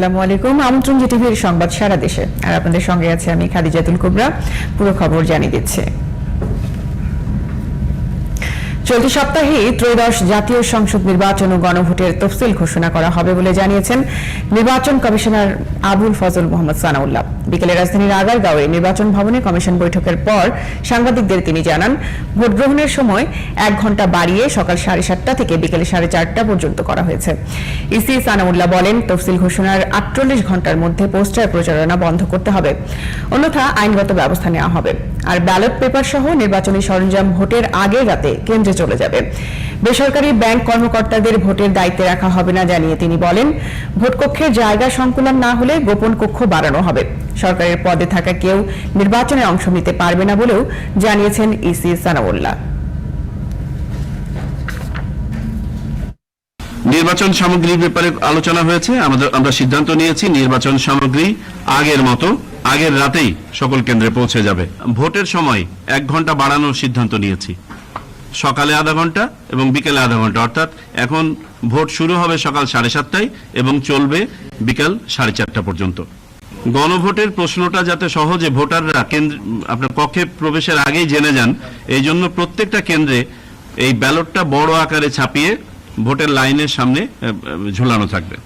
আসসালামু আলাইকুম। আমন্ত্রণ জি টিভির সংবাদ সারা দেশে। আর আপনাদের সঙ্গে আছে আমি খাদিজাতুল কুবরা। পুরো খবর জানিয়ে দিচ্ছে। চলতি সপ্তাহে ত্রয়োদশ জাতীয় সংসদ নির্বাচন ও গণভোটের তফসিল ঘোষণা করা হবে বলে জানিয়েছেন নির্বাচন কমিশনার আবুল ফজল মোহাম্মদ সানাউল্লাহ। বিকেলে রাজধানীর আগারগাঁওয়ে নির্বাচন ভবনে কমিশন বৈঠকের পর সাংবাদিকদের তিনি জানান, ভোট গ্রহণের সময় এক ঘণ্টা বাড়িয়ে সকাল সাড়ে সাতটা থেকে বিকেলে সাড়ে চারটা পর্যন্ত করা হয়েছে। ইসি সানাউল্লাহ বলেন, তফসিল ঘোষণার আটচল্লিশ ঘণ্টার মধ্যে পোস্টার প্রচারণা বন্ধ করতে হবে। অন্যথা আইনগত ব্যবস্থা নেওয়া হবে। আর ব্যালট পেপার সহ নির্বাচনী সরঞ্জাম ভোটের আগের রাতে কেন্দ্রে চলে যাবে। বেসরকারি ব্যাংক কর্মকর্তাদের ভোটের দায়িত্বে রাখা হবে না জানিয়ে তিনি বলেন ভোটকক্ষের জায়গা সংকুলন না হলে গোপন কক্ষ বাড়ানো হবে। সরকারের পদে থাকা কেউ নির্বাচনে অংশ নিতে পারবে না বলেও জানিয়েছেন ইসি সানাউল্লাহ। নির্বাচন সামগ্রীর ব্যাপারে আলোচনা হয়েছে, আমাদের আমরা সিদ্ধান্ত নিয়েছি নির্বাচন সামগ্রী আগের মতো, আগের রাতেই সকল কেন্দ্রে পৌঁছে যাবে। ভোটের সময় এক ঘণ্টা বাড়ানোর সিদ্ধান্ত নিয়েছি। সকালে আধা ঘণ্টা এবং বিকেলে আধা ঘণ্টা। অর্থাৎ এখন ভোট শুরু হবে সকাল সাড়ে সাতটায় এবং চলবে বিকাল সাড়ে চারটা পর্যন্ত। গণভোটের প্রশ্নটা যাতে সহজে ভোটাররা কেন্দ্র আপনার কক্ষে প্রবেশের আগেই জেনে যান, এই জন্য প্রত্যেকটা কেন্দ্রে এই ব্যালটটা বড় আকারে ছাপিয়ে ভোটের লাইনের সামনে ঝুলানো থাকবে।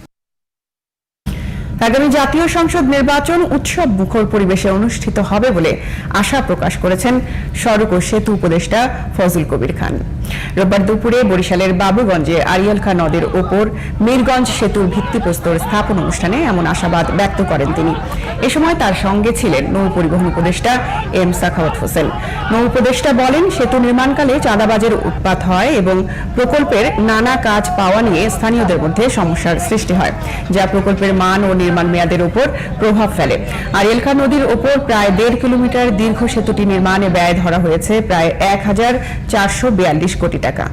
আগামী জাতীয় সংসদ নির্বাচন উৎসব মুখর পরিবেশে অনুষ্ঠিত হবে বলে আশা প্রকাশ করেছেন সড়ক ও সেতু উপদেষ্টা ফজল কবির খান। রোববার দুপুরে বরিশালের বাবুগঞ্জে আরিয়াল খান নদের ওপর মীরগঞ্জ সেতুর ভিত্তিপ্রস্তর স্থাপন অনুষ্ঠানে এমন আশাবাদ ব্যক্ত করেন তিনি। এ সময় তার সঙ্গে ছিলেন নৌ পরিবহন উপদেষ্টা এম সাখাওয়াত হোসেন। নৌ উপদেষ্টা বলেন, সেতু নির্মাণকালে চাঁদাবাজের উৎপাত হয় এবং প্রকল্পের নানা কাজ পাওয়া নিয়ে স্থানীয়দের মধ্যে সমস্যার সৃষ্টি হয়, যা প্রকল্পের মান ও নির্মাণ মেয়াদের উপর প্রভাব ফেলে। আরিয়েলখা নদীর উপর প্রায় দেড় কিলোমিটার দীর্ঘ সেতুটি নির্মাণে ব্যয় ধরা হয়েছে প্রায় এক হাজার চারশো বিয়াল্লিশ কোটি টাকা।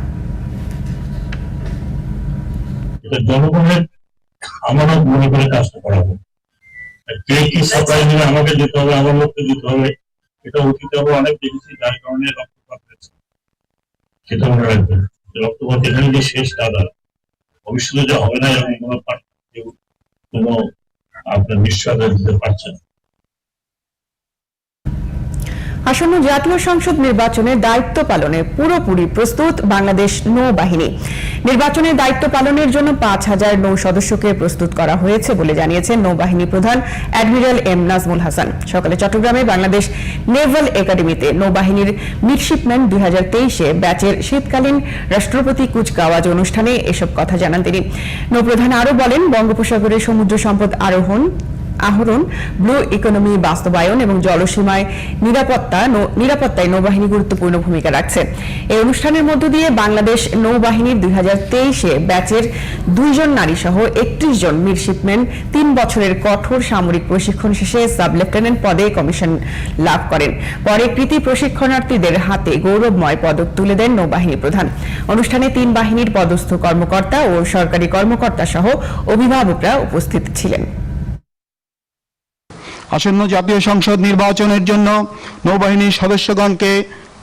এটা অনেক যার কারণে রক্তপাত মনে রাখবেন। রক্তপাত এখানে যে শেষ দাদা ভবিষ্যতে যে হবে না এরকম কোনো কোনো আপনার নিশ্চয়তা দিতে পারছে আসন্ন জাতীয় সংসদ নির্বাচনে দায়িত্ব পালনে পুরোপুরি প্রস্তুত বাংলাদেশ নৌবাহিনী। নির্বাচনের দায়িত্ব পালনের জন্য পাঁচ হাজার নৌ সদস্যকে প্রস্তুত করা হয়েছে বলে জানিয়েছেন নৌবাহিনী প্রধান অ্যাডমিরাল এম নাজমুল হাসান। সকালে চট্টগ্রামে বাংলাদেশ নেভাল একাডেমিতে নৌবাহিনীর মিডশিপম্যান দুই হাজার তেইশে ব্যাচের শীতকালীন রাষ্ট্রপতি কুচকাওয়াজ অনুষ্ঠানে এসব কথা জানান তিনি। নৌপ্রধান আরও বলেন, বঙ্গোপসাগরে সমুদ্র সম্পদ আরোহণ আহরণ, ব্লু ইকোনমি, বাস্তবায়ন এবং জলসীমায় নিরাপত্তা নিরাপত্তায় নৌবাহিনী গুরুত্বপূর্ণ ভূমিকা রাখছে। এই অনুষ্ঠানের মধ্য দিয়ে বাংলাদেশ নৌবাহিনীর দুই হাজার তেইশে ব্যাচের দুইজন নারী সহ একত্রিশ জন মিডশিপম্যান তিন বছরের কঠোর সামরিক প্রশিক্ষণ শেষে সাব লেফটেন্যান্ট পদে কমিশন লাভ করেন। পরে কৃতি প্রশিক্ষণার্থীদের হাতে গৌরবময় পদক তুলে দেন নৌবাহিনী প্রধান। অনুষ্ঠানে তিন বাহিনীর পদস্থ কর্মকর্তা ও সরকারি কর্মকর্তা সহ অভিভাবকরা উপস্থিত ছিলেন। আসন্ন জাতীয় সংসদ নির্বাচনের জন্য নৌবাহিনীর সদস্যগণকে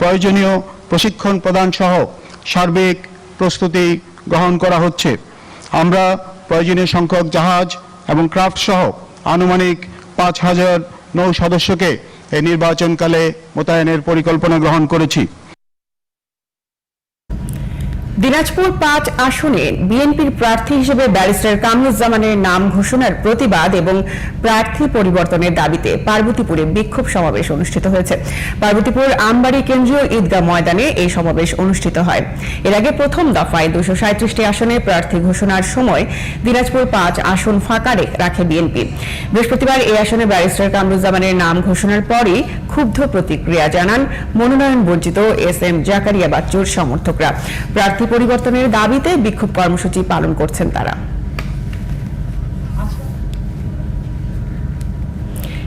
প্রয়োজনীয় প্রশিক্ষণ প্রদান সহ সার্বিক প্রস্তুতি গ্রহণ করা হচ্ছে। আমরা প্রয়োজনীয় সংখ্যক জাহাজ এবং ক্রাফট সহ আনুমানিক পাঁচ হাজার নৌ সদস্যকে এই নির্বাচনকালে মোতায়েনের পরিকল্পনা গ্রহণ করেছি। দিনাজপুর পাঁচ আসনে বিএনপির প্রার্থী হিসেবে ব্যারিস্টার কামরুজ্জামানের নাম ঘোষণার প্রতিবাদ এবং প্রার্থী পরিবর্তনের দাবিতে পার্বতীপুরে বিক্ষোভ সমাবেশ অনুষ্ঠিত হয়েছে। পার্বতীপুর আমবাড়ি কেন্দ্রীয় ঈদগাহ ময়দানে এই সমাবেশ অনুষ্ঠিত হয়। এর আগে প্রথম দফায় দুশো সাঁত্রিশটি আসনে প্রার্থী ঘোষণার সময় দিনাজপুর পাঁচ আসন ফাঁকারে রাখে বিএনপি। বৃহস্পতিবার এই আসনে ব্যারিস্টার কামরুজ্জামানের নাম ঘোষণার পরই ক্ষুব্ধ প্রতিক্রিয়া জানান মনোনয়ন বঞ্চিত এস এম জাকারিয়া বাচ্চুর সমর্থকরা। প্রার্থী পরিবর্তনের দাবিতে বিক্ষোভ কর্মসূচি পালন করছেন তারা।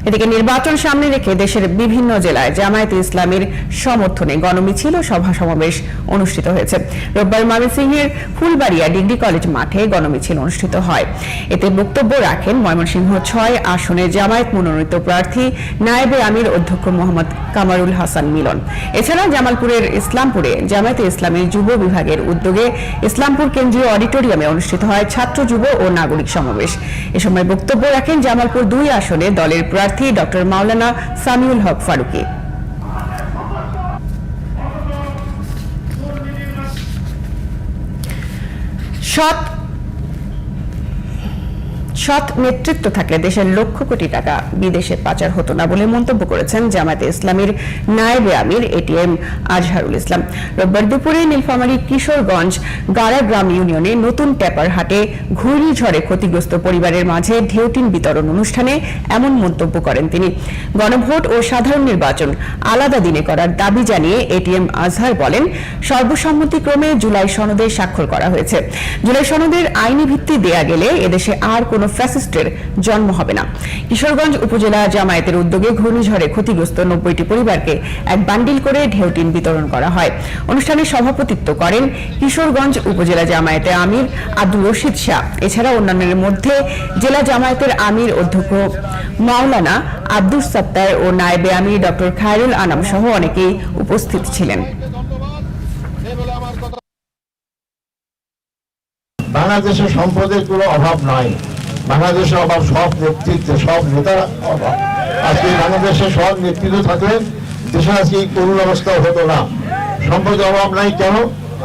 এদিকে নির্বাচন সামনে রেখে দেশের বিভিন্ন জেলায় জামায়াতে ইসলামের সমর্থনে গণমিছিল সভা সমাবেশ অনুষ্ঠিত হয়েছে। রোববার ময়মনসিংহের ফুলবাড়িয়া ডিগ্রি কলেজ মাঠে গণমিছিল অনুষ্ঠিত হয়। এতে বক্তব্য রাখেন ময়মনসিংহ ছয় আসনে জামায়াত মনোনীত প্রার্থী নায়েবে আমির, অধ্যক্ষ মোহাম্মদ কামারুল হাসান মিলন। এছাড়া জামালপুরের ইসলামপুরে জামায়াতে ইসলামী যুব বিভাগের উদ্যোগে ইসলামপুর কেন্দ্রীয় অডিটোরিয়ামে অনুষ্ঠিত হয় ছাত্র যুব ও নাগরিক সমাবেশ। এ সময় বক্তব্য রাখেন জামালপুর দুই আসনে দলের প্রার্থী ডক্টর মাওলানা সামিউল হক ফারুকি। সৎ সৎ নেতৃত্ব থাকলে দেশের লক্ষ কোটি টাকা বিদেশে পাচার হতো না বলে মন্তব্য করেছেন জামায়াতে ইসলামীর নায়েবে আমির এটিএম আজহারুল ইসলাম। রোববার দুপুরে নীলফামারী কিশোরগঞ্জ গাড়াগ্রাম ইউনিয়নে নতুন ট্যাপার হাটে ঘূর্ণিঝড়ে ক্ষতিগ্রস্ত পরিবারের মাঝে ঢেউটিন বিতরণ অনুষ্ঠানে এমন মন্তব্য করেন তিনি। গণভোট ও সাধারণ নির্বাচন আলাদা দিনে করার দাবি জানিয়ে এটিএম আজহার বলেন, সর্বসম্মতিক্রমে জুলাই সনদে স্বাক্ষর করা হয়েছে। জুলাই সনদের আইনি ভিত্তি দেয়া গেলে এদেশে আর কোনো ফ্যাসিস্টের জন্ম হবে না। কিশোরগঞ্জ উপজেলা জামায়াতের উদ্যোগে ঘূর্ণিঝড়ে ক্ষতিগ্রস্ত নব্বইটি পরিবারকে এক বান্ডিল করে ঢেউটিন বিতরণ করা হয়। অনুষ্ঠানে সভাপতিত্ব করেন কিশোরগঞ্জ উপজেলা জামায়াতের আমির আব্দুল রশিদ শাহ। এছাড়া অন্যান্যের মধ্যে জেলা জামায়াতের আমির অধ্যক্ষ মাওলানা আব্দুস সাত্তার ও নায়েবে আমির ডক্টর খায়রুল আনাম সহ অনেকেই উপস্থিত ছিলেন। বাংলাদেশের সম্পদের কোনো অভাব নাই। বাংলাদেশের অভাব সব নেতৃত্বে, সব নেতার অভাব আজকে বাংলাদেশে সব নেতৃত্ব থাকলে দেশে আজকে এই করুণ অবস্থা হতো না। সম্পদের অভাব নাই কেন?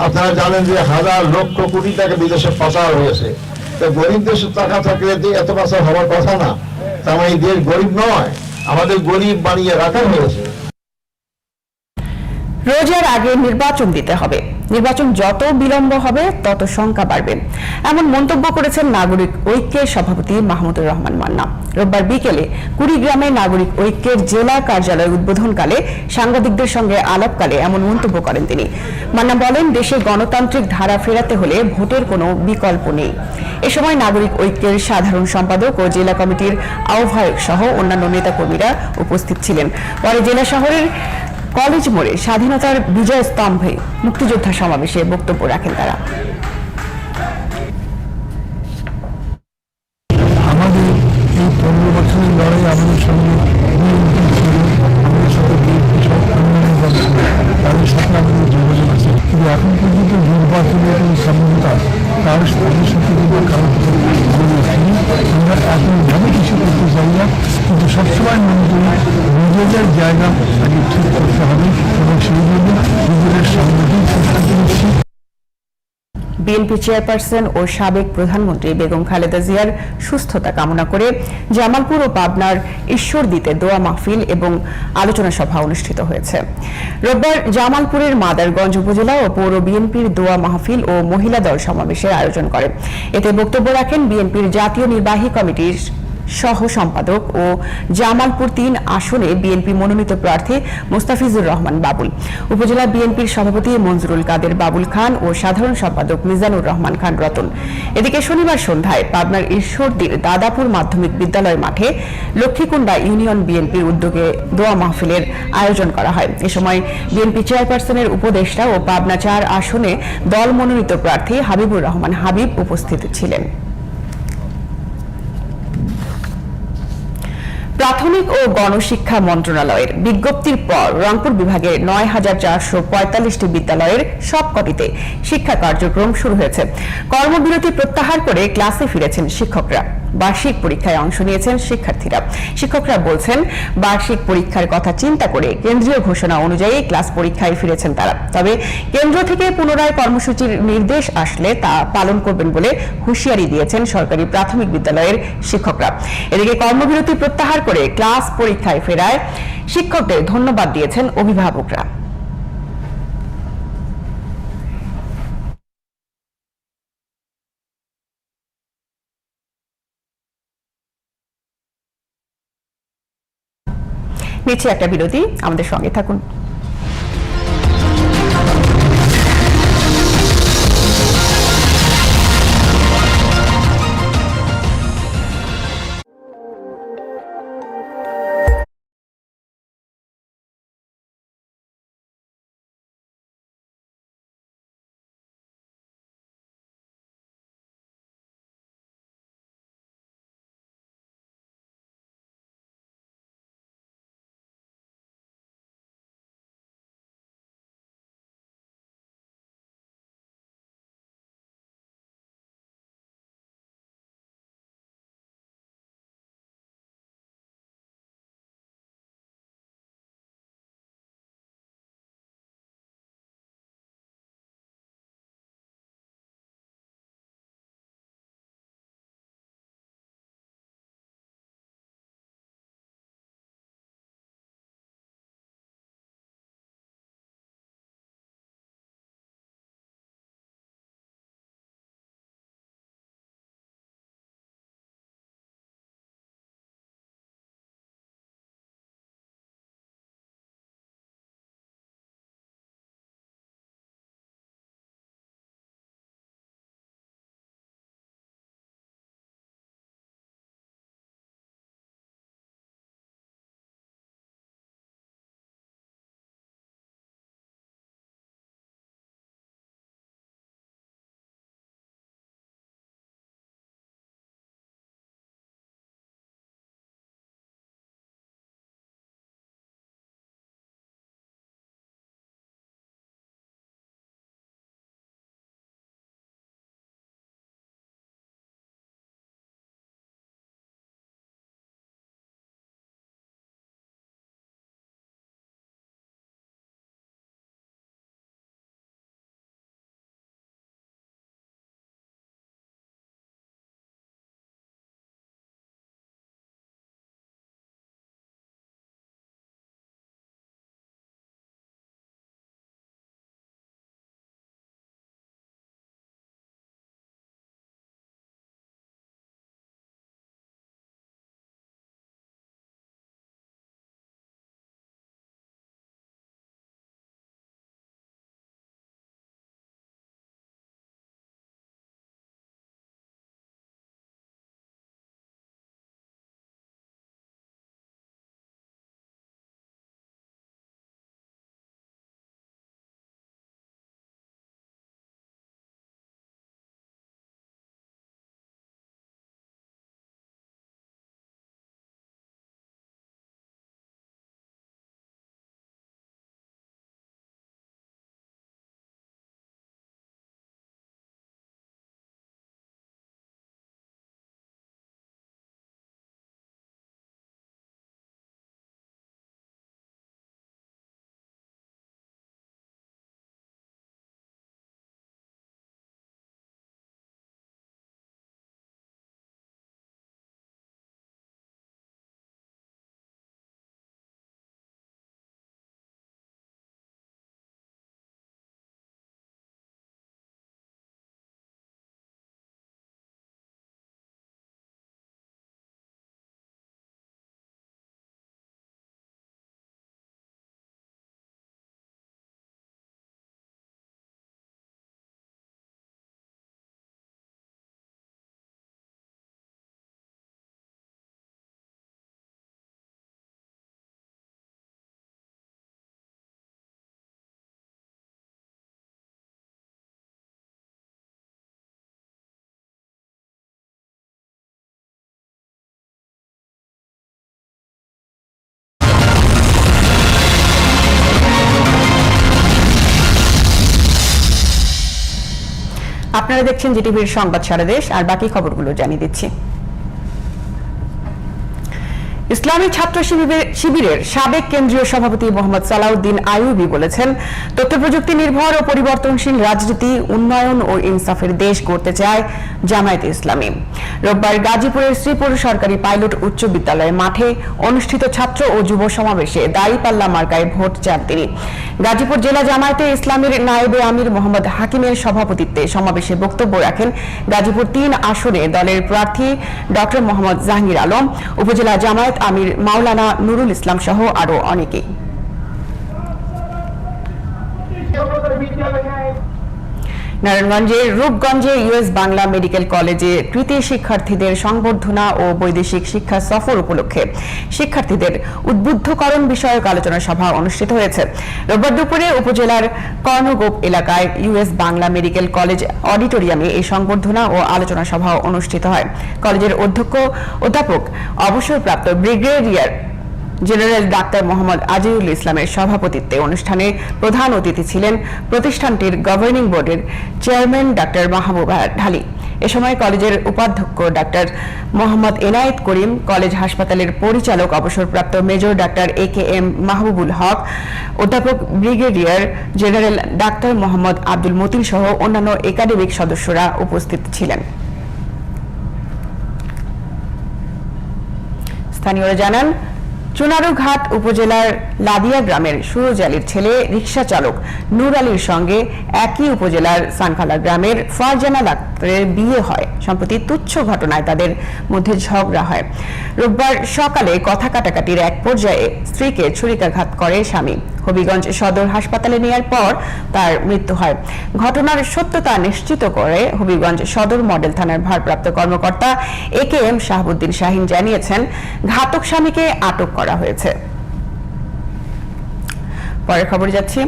আপনারা জানেন যে হাজার লক্ষ কোটি টাকা বিদেশে পাচার হয়েছে। তো গরিব দেশের টাকা থাকলে এত পাচার হওয়ার কথা না। তার মানে এই দেশ গরিব নয়, আমাদের গরিব বানিয়ে রাখা হয়েছে। রোজার আগে নির্বাচন দিতে হবে। নির্বাচন যত বিলম্ব হবে, তত শঙ্কা বাড়বে। এমন মন্তব্য করেছেন নাগরিক ঐক্যের সভাপতি মাহমুদুর রহমান মান্না। রোববার বিকেলে কুড়িগ্রামে নাগরিক ঐক্যের জেলা কার্যালয় উদ্বোধনকালে সাংবাদিকদের সঙ্গে আলাপকালে এমন মন্তব্য করেন তিনি। মান্না বলেন, দেশে গণতান্ত্রিক ধারা ফেরাতে হলে ভোটের কোনো বিকল্প নেই। এ সময় নাগরিক ঐক্যের সাধারণ সম্পাদক ও জেলা কমিটির আহ্বায়ক সহ অন্যান্য নেতাকর্মীরা উপস্থিত ছিলেন। পরে জেলা শহরের কলেজ মোড়ে স্বাধীনতার বিজয় স্তম্ভে মুক্তিযোদ্ধা সমাবেশে বক্তব্য রাখেন তারা। বিএনপি চেয়ারপারসন ও সাবেক প্রধানমন্ত্রী বেগম খালেদা জিয়ার সুস্থতা কামনা করে জামালপুর ও পাবনার ঈশ্বরদীতে দোয়া মাহফিল এবং আলোচনা সভা অনুষ্ঠিত হয়েছে। রোববার জামালপুরের মাদারগঞ্জ উপজেলা ও পৌর বিএনপির দোয়া মাহফিল ও মহিলা দল সমাবেশের আয়োজন করে। এতে বক্তব্য রাখেন বিএনপির জাতীয় নির্বাহী কমিটির সহ সম্পাদক ও জামালপুর তিন আসনে বিএনপি মনোনীত প্রার্থী মোস্তাফিজুর রহমান বাবুল। উপজেলা বিএনপির সভাপতি মঞ্জুরুল কাদের বাবুল খান ও সাধারণ সম্পাদক মিজানুর রহমান খান রতন। এদিকে শনিবার সন্ধ্যায় পাবনার ঈশ্বরদীর দাদাপুর মাধ্যমিক বিদ্যালয় মাঠে লক্ষ্মীকুণ্ডা ইউনিয়ন বিএনপির উদ্যোগে দোয়া মাহফিলের আয়োজন করা হয়। এ সময় বিএনপি চেয়ারপারসনের উপদেষ্টা ও পাবনা চার আসনে দল মনোনীত প্রার্থী হাবিবুর রহমান হাবিব উপস্থিত ছিলেন। প্রাথমিক ও গণশিক্ষা মন্ত্রণালয়ের বিজ্ঞপ্তির পর রংপুর বিভাগের নয় হাজার চারশো পঁয়তাল্লিশটি বিদ্যালয়ের সবকটিতে শিক্ষা কার্যক্রম শুরু হয়েছে। কর্মবিরতি প্রত্যাহার করে ক্লাসে ফিরেছেন শিক্ষকরা। বার্ষিক পরীক্ষায় অংশ নিয়েছেন শিক্ষার্থীরা। শিক্ষকরা বলছেন, বার্ষিক পরীক্ষার কথা চিন্তা করে কেন্দ্রীয় ঘোষণা অনুযায়ী ক্লাস পরীক্ষায় ফিরেছেন তারা। তবে কেন্দ্র থেকে পুনরায় কর্মসূচির নির্দেশ আসলে তা পালন করবেন বলে হুঁশিয়ারি দিয়েছেন সরকারি প্রাথমিক বিদ্যালয়ের শিক্ষকরা। এদিকে কর্মবিরতি প্রত্যাহার করে ক্লাস পরীক্ষায় ফেরায় শিক্ষকদের ধন্যবাদ দিয়েছেন অভিভাবকরা। নিচ্ছে একটা বিরতি আমাদের সঙ্গে থাকুন। আপনারা দেখছেন জিটিভির সংবাদ সারা দেশ আর বাকি খবরগুলো জানিয়ে দিচ্ছি। ইসলামী ছাত্র শিবিরের- সাবেক কেন্দ্রীয় সভাপতি মোহাম্মদ সালাউদ্দিন আইয়ুবি বলেছেন তথ্য প্রযুক্তি নির্ভর ও পরিবর্তনশীল রাজনীতি, উন্নয়ন ও ইনসাফের দেশ করতে চায় জামায়াতে ইসলামী। রোববার গাজীপুরের শ্রীপুর সরকারি পাইলট উচ্চ বিদ্যালয় মাঠে অনুষ্ঠিত ছাত্র ও যুব সমাবেশে দাঁড়িপাল্লা মার্কায় ভোট চান তিনি। গাজীপুর জেলা জামায়াতে ইসলামীর নায়েবে আমির মোহাম্মদ হাকিমের সভাপতিত্বে সমাবেশে বক্তব্য রাখেন গাজীপুর তিন আসনে দলের প্রার্থী ডক্টর মোহাম্মদ জাহাঙ্গীর আলম, উপজেলা জামায়াত আমির মাওলানা নুরুল ইসলাম সহ আরও অনেকেই। নারায়ণগঞ্জের রূপগঞ্জে ইউএস বাংলা মেডিকেল কলেজে কৃতি শিক্ষার্থীদের সংবর্ধনা ও বৈদেশিক শিক্ষা সফর উপলক্ষে শিক্ষার্থীদের উদ্বুদ্ধকরণ বিষয়ক আলোচনা সভা অনুষ্ঠিত হয়েছে। রোববার দুপুরে উপজেলার কর্ণগোপ এলাকায় ইউএস বাংলা মেডিকেল কলেজ অডিটোরিয়ামে এই সংবর্ধনা ও আলোচনা সভা অনুষ্ঠিত হয়। কলেজের অধ্যক্ষ, অধ্যাপক, অবসরপ্রাপ্ত ব্রিগেডিয়ার জেনারেল ডাক্তার মোহাম্মদ আজিজুল ইসলামের সভাপতিত্বে অনুষ্ঠানে প্রধান অতিথি ছিলেন প্রতিষ্ঠানটির গভর্নিং বোর্ডের চেয়ারম্যান ডাক্তার মাহবুবা ঢালি। এ সময় কলেজের উপাধ্যক্ষ ডাক্তার মোহাম্মদ এনায়েত করিম, কলেজ হাসপাতালের পরিচালক অবসরপ্রাপ্ত major doctor A K M Mahbubul Haque, অধ্যাপক ব্রিগেডিয়ার জেনারেল ডাক্তার মোহাম্মদ আব্দুল মতিন সহ অন্যান্য একাডেমিক সদস্যরা উপস্থিত ছিলেন। স্থানীয়রা জানান চুনারুঘাট উপজেলার লাদিয়া গ্রামের সুরজ আলীর ছেলে রিকশা চালক নূর আলীর সঙ্গে একই উপজেলার সানখালা গ্রামের ফারজানা ডাক্তারের বিয়ে হয়। সম্প্রতি তুচ্ছ ঘটনায় তাদের মধ্যে ঝগড়া হয়। রোববার সকালে কথা কাটাকাটির এক পর্যায়ে স্ত্রীকে ছুরিকাঘাত করে স্বামী। হবিগঞ্জ সদর হাসপাতালে নেওয়ার পর তার মৃত্যু হয়। ঘটনার সত্যতা নিশ্চিত করে হবিগঞ্জ সদর মডেল থানার ভারপ্রাপ্ত কর্মকর্তা A K M Shahabuddin Shahin জানিয়েছেন, ঘাতক স্বামীকে আটক করা হয়েছে। পরের খবর যাচ্ছি।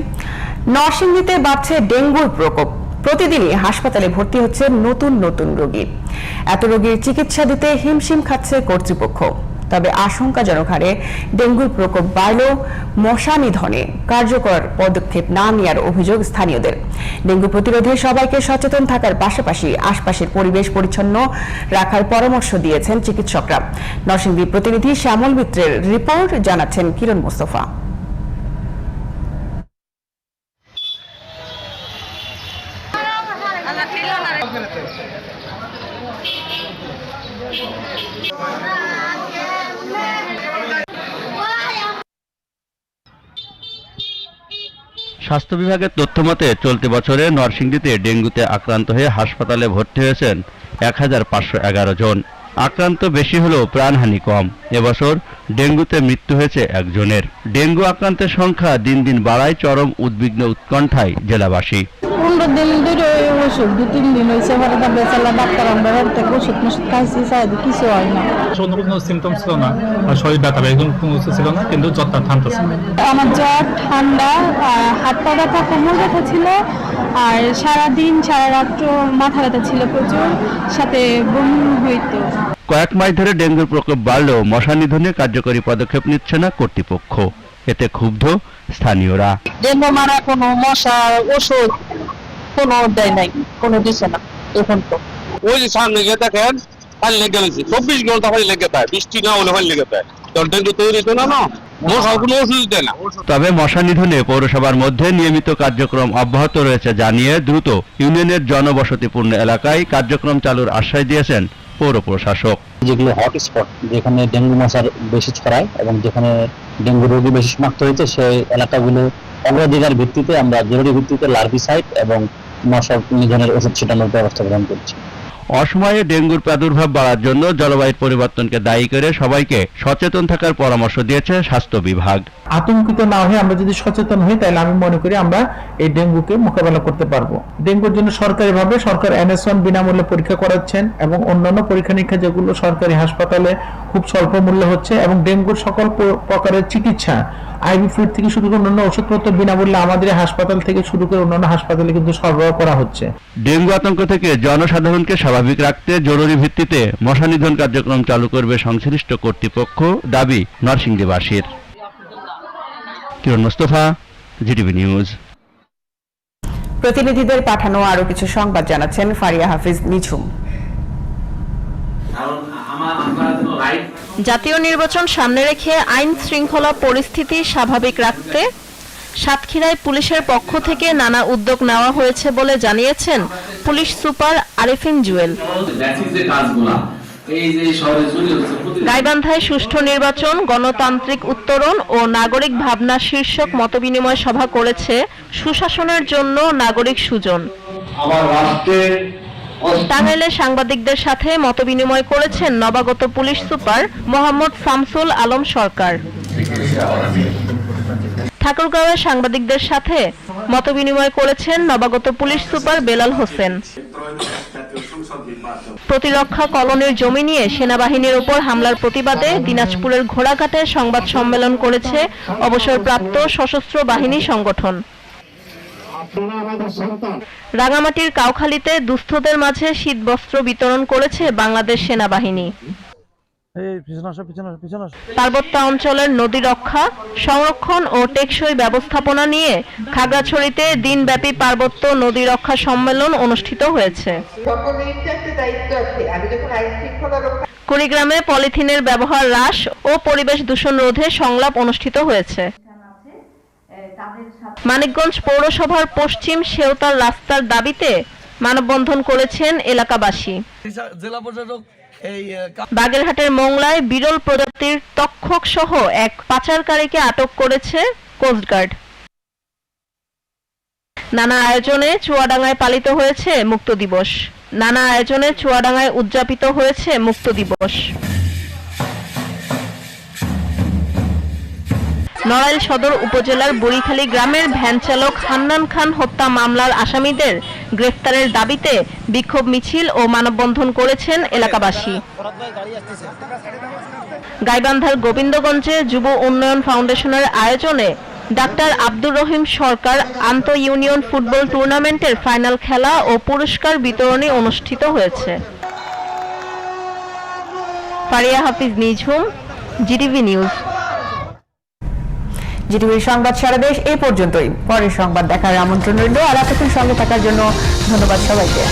নরসিংদীতে বাড়ছে ডেঙ্গুর প্রকোপ। প্রতিদিনই হাসপাতালে ভর্তি হচ্ছে নতুন নতুন রোগী। এত রোগীর চিকিৎসা দিতে হিমশিম খাচ্ছে কর্তৃপক্ষ। তবে আশঙ্কাজনক হারে ডেঙ্গুর প্রকোপ বাড়লেও মশা নিধনে কার্যকর পদক্ষেপ না নেওয়ার অভিযোগ স্থানীয়দের। ডেঙ্গু প্রতিরোধে সবাইকে সচেতন থাকার পাশাপাশি আশপাশের পরিবেশ পরিচ্ছন্ন রাখার পরামর্শ দিয়েছেন চিকিৎসকরা। নরসিংদী প্রতিনিধি শ্যামল মিত্রের রিপোর্ট জানাচ্ছেন কিরণ মোস্তফা। স্বাস্থ্য বিভাগের তথ্য মতে চলতি বছরে নরসিংদীতে ডেঙ্গুতে আক্রান্ত হয়ে হাসপাতালে ভর্তি হয়েছেন এক হাজার পাঁচশো এগারো জন। আক্রান্ত বেশি হলেও প্রাণহানি কম। এবছর ডেঙ্গুতে মৃত্যু হয়েছে একজনের। ডেঙ্গু আক্রান্তের সংখ্যা দিন দিন বাড়ায় চরম উদ্বিগ্ন উৎকণ্ঠায় জেলাবাসী। পনেরো দিন ধরে দু তিন দিন হয়েছে তা বেচালা ডাক্তার আমরা ওষুধ মষুধ খাইছি চাইদি কিছু হয় না। অন্য কোনো সিমটম ছিল না। আর শরীর ব্যথা বা এরকম কোনো ছিল না কিন্তু জ্বরটা ঠান্ডা ছিল। আমার জ্বর ঠান্ডা হাত পা ব্যথা কোমর ব্যথা ছিল। আর সারাদিন সারা রাত্র মাথা ব্যথা ছিল প্রচুর সাথে বমি হইতো। কয়েক মাস ধরে ডেঙ্গুর প্রকোপ বাড়লেও মশা নিধনে কার্যকরী পদক্ষেপ নিচ্ছে না কর্তৃপক্ষ। এতে ক্ষুব্ধ স্থানীয়রা। ডেঙ্গু মারা কোনো মশা ওষুধ কোনো দেয় নাই কোনো দিছে না এখন তো। ওই যে সামনে গিয়ে দেখেন পানি লেগে গেছে চব্বিশ ঘণ্টা পানি লেগে যায় বৃষ্টি না হলে পানি লেগে তৈরি তো না না। তবে মশা নিধনে পৌরসভার মধ্যে নিয়মিত কার্যক্রম অব্যাহত রয়েছে জানিয়ে দ্রুত ইউনিয়নের জনবসতিপূর্ণ এলাকায় কার্যক্রম চালুর আশ্বাস দিয়েছেন পৌর প্রশাসক। যেগুলো হটস্পট যেখানে ডেঙ্গু মশার বেশি ছড়ায় এবং যেখানে ডেঙ্গু রোগী বেশি শনাক্ত হয়েছে সেই এলাকাগুলো অগ্রাধিকার ভিত্তিতে আমরা জরুরি ভিত্তিতে লার্ভিসাইড এবং মশা নিধনের ওষুধ ছিটানোর ব্যবস্থা গ্রহণ করছি। অসময়ে ডেঙ্গুর প্রাদুর্ভাব বাড়ার জন্য জলবায়ুর পরিবর্তনকে দায়ী করে সবাইকে সচেতন থাকার পরামর্শ দিয়েছে স্বাস্থ্য বিভাগ। আতঙ্কিত না হয়ে আমরা যদি সচেতন হই তাহলে আমি মনে করি আমরা এই ডেঙ্গুকে মোকাবেলা করতে পারব। ডেঙ্গুর জন্য সরকারিভাবে সরকার এনএস বিনামূল্যে পরীক্ষা করাচ্ছেন এবং অন্যান্য পরীক্ষা নিরীক্ষা যেগুলো সরকারি হাসপাতালে খুব স্বল্প মূল্যে হচ্ছে এবং ডেঙ্গুর সকল প্রকারের চিকিৎসা আইভি ফ্লুইড থেকে শুরু করে অন্যান্য ওষুধপত্র বিনামূল্যে আমাদের হাসপাতাল থেকে শুরু করে অন্যান্য হাসপাতালে কিন্তু সরবরাহ করা হচ্ছে। ডেঙ্গু আতঙ্ক থেকে জনসাধারণকে স্বাভাবিক রাখতে জরুরি ভিত্তিতে মশা নিধন কার্যক্রম চালু করবে সংশ্লিষ্ট কর্তৃপক্ষ দাবি নরসিংদীবাসীর। Kiran Mostafa GTV news. প্রতিনিধিদের পাঠানো আরও কিছু সংবাদ জানাচ্ছেন ফারিয়া হাফিজ নিঝুম। জাতীয় নির্বাচন সামনে রেখে আইন শৃঙ্খলা পরিস্থিতি স্বাভাবিক রাখতে সাতক্ষীরায় পুলিশের পক্ষ থেকে নানা উদ্যোগ নেওয়া হয়েছে বলে জানিয়েছেন পুলিশ সুপার আরিফিন জুয়েল। গাইবান্ধায় সুষ্ঠু নির্বাচন, গণতান্ত্রিক উত্তরণ ও নাগরিক ভাবনা শীর্ষক মতবিনিময় সভা করেছে সুশাসনের জন্য নাগরিক সুজন। টাঙ্গাইলে সাংবাদিকদের সাথে মতবিনিময় করেছেন নবাগত পুলিশ সুপার মোহাম্মদ শামসুল আলম সরকার। ঠাকুরগাঁওয়ে সাংবাদিকদের সাথে মতবিনিময় করেছেন নবাগত পুলিশ সুপার বেলাল হোসেন। প্রতিরক্ষা কলোনির জমি নিয়ে সেনাবাহিনীর উপর হামলার প্রতিবাদে দিনাজপুরের ঘোড়াঘাটে সংবাদ সম্মেলন করেছে অবসরপ্রাপ্ত সশস্ত্র বাহিনী সংগঠন। রাঙামাটির কাউখালীতে দুস্থদের মাঝে শীতবস্ত্র বিতরণ করেছে বাংলাদেশ সেনাবাহিনী। পার্বত্য অঞ্চলের নদী রক্ষা সংরক্ষণ ও টেকসই ব্যবস্থাপনা নিয়ে খাগড়াছড়িতে দিনব্যাপী পার্বত্য নদী রক্ষা সম্মেলন অনুষ্ঠিত হয়েছে। কুড়িগ্রামে পলিথিনের ব্যবহার হ্রাস ও পরিবেশ দূষণ রোধে সংলাপ অনুষ্ঠিত হয়েছে। মানিকগঞ্জ পৌরসভার পশ্চিম সেওতার রাস্তার দাবিতে মানববন্ধন করেছেন এলাকাবাসী। বাগেরহাটের মংলায় বিরল প্রজাতির তক্ষক সহ এক পাচারকারীকে আটক করেছে কোস্টগার্ড নানা আয়োজনে চুয়াডাঙ্গায় পালিত হয়েছে মুক্ত দিবস। নানা আয়োজনে চুয়াডাঙ্গায় উদযাপিত হয়েছে মুক্ত দিবস। নড়াইল সদর উপজেলার বুড়িখালী গ্রামের ভ্যান চালক হান্নান খান হত্যা মামলার আসামিদের গ্রেফতারের দাবিতে বিক্ষোভ মিছিল ও মানববন্ধন করেছেন এলাকাবাসী। গাইবান্ধার গোবিন্দগঞ্জে যুব উন্নয়ন ফাউন্ডেশনের আয়োজনে ডাক্তার আব্দুর রহিম সরকার আন্ত ইউনিয়ন ফুটবল টুর্নামেন্টের ফাইনাল খেলা ও পুরস্কার বিতরণী অনুষ্ঠিত হয়েছে। Faria Hafiz Nijhum, GTV news. জিটিভির সংবাদ সারা দেশ এই পর্যন্তই। পরের সংবাদ দেখার আমন্ত্রণ রইল। আর এতক্ষণ সঙ্গে থাকার জন্য ধন্যবাদ সবাইকে।